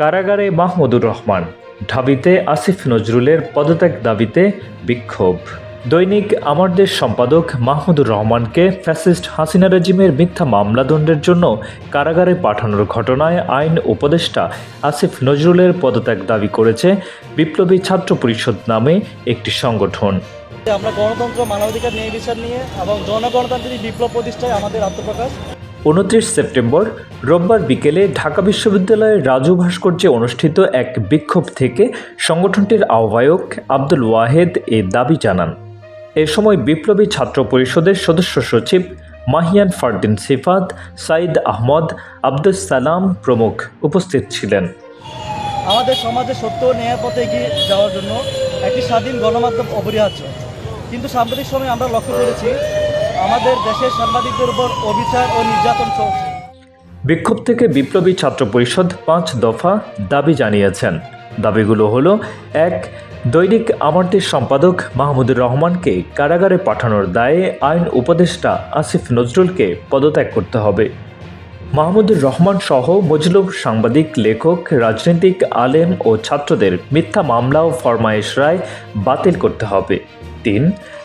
কারাগারে মাহমুদুর রহমান, ঢাবিতে আসিফ নজরুলের পদত্যাগ দাবিতে বিক্ষোভ। দৈনিক আমার দেশ সম্পাদক মাহমুদুর রহমানকে ফ্যাসিস্ট হাসিনা রেজিমের মিথ্যা মামলাদণ্ডের জন্য কারাগারে পাঠানোর ঘটনায় আইন উপদেষ্টা আসিফ নজরুলের পদত্যাগ দাবি করেছে বিপ্লবী ছাত্র পরিষদ নামে একটি সংগঠন। আমরা গণতন্ত্র, মানবাধিকার, ন্যায় বিচার নিয়ে এবং জনগণতান্ত্রিক বিপ্লব প্রতিষ্ঠায় আমাদের আত্মপ্রকাশ। উনত্রিশ সেপ্টেম্বর রোববার বিকেলে ঢাকা বিশ্ববিদ্যালয়ের রাজু ভাস্কর্যে অনুষ্ঠিত এক বিক্ষোভ থেকে সংগঠনটির আহ্বায়ক আব্দুল ওয়াহেদ এ দাবি জানান। এ সময় বিপ্লবী ছাত্র পরিষদের সদস্য সচিব মাহিয়ান ফারদিন সিফাত, সাইদ আহমদ আব্দুল সালাম প্রমুখ উপস্থিত ছিলেন। আমাদের সমাজে সত্য ও ন্যায়ের পথে এগিয়ে যাওয়ার জন্য একটি স্বাধীন গণমাধ্যম অপরিহার্য। কিন্তু সাম্প্রতিক সময়ে আমরা লক্ষ্য করেছি আমাদের দেশের সাংবাদিকদের উপর অবিচার ও নির্যাতন চলছে। বিক্ষোভ থেকে বিপ্লবী ছাত্র পরিষদ পাঁচ দফা দাবি জানিয়েছেন। দাবিগুলো হলো, এক, দৈনিক আমারটির সম্পাদক মাহমুদুর রহমানকে কারাগারে পাঠানোর দায়ে আইন উপদেষ্টা আসিফ নজরুলকে পদত্যাগ করতে হবে। মাহমুদুর রহমান সহ মজলুম সাংবাদিক, লেখক, রাজনৈতিক, আলেম ও ছাত্রদের মিথ্যা মামলা ও ফরমায়েশ রায় বাতিল করতে হবে। তিন,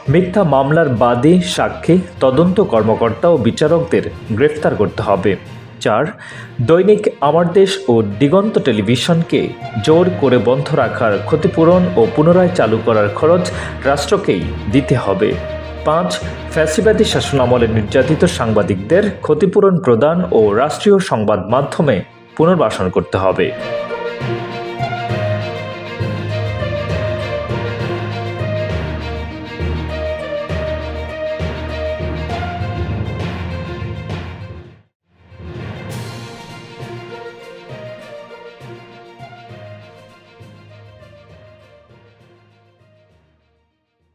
মিথ্যা মামলার বাদী, সাক্ষী, তদন্ত কর্মকর্তা ও বিচারকদের গ্রেফতার করতে হবে। চার, দৈনিক আমার দেশ ও দিগন্ত টেলিভিশনকে জোর করে বন্ধ রাখার ক্ষতিপূরণ ও পুনরায় চালু করার খরচ রাষ্ট্রকেই দিতে হবে। পাঁচ ফ্যাসিবাদী শাসনামলে নির্যাতিত সাংবাদিকদের ক্ষতিপূরণ প্রদান ও রাষ্ট্রীয় সংবাদ মাধ্যমে পুনর্বাসন করতে হবে।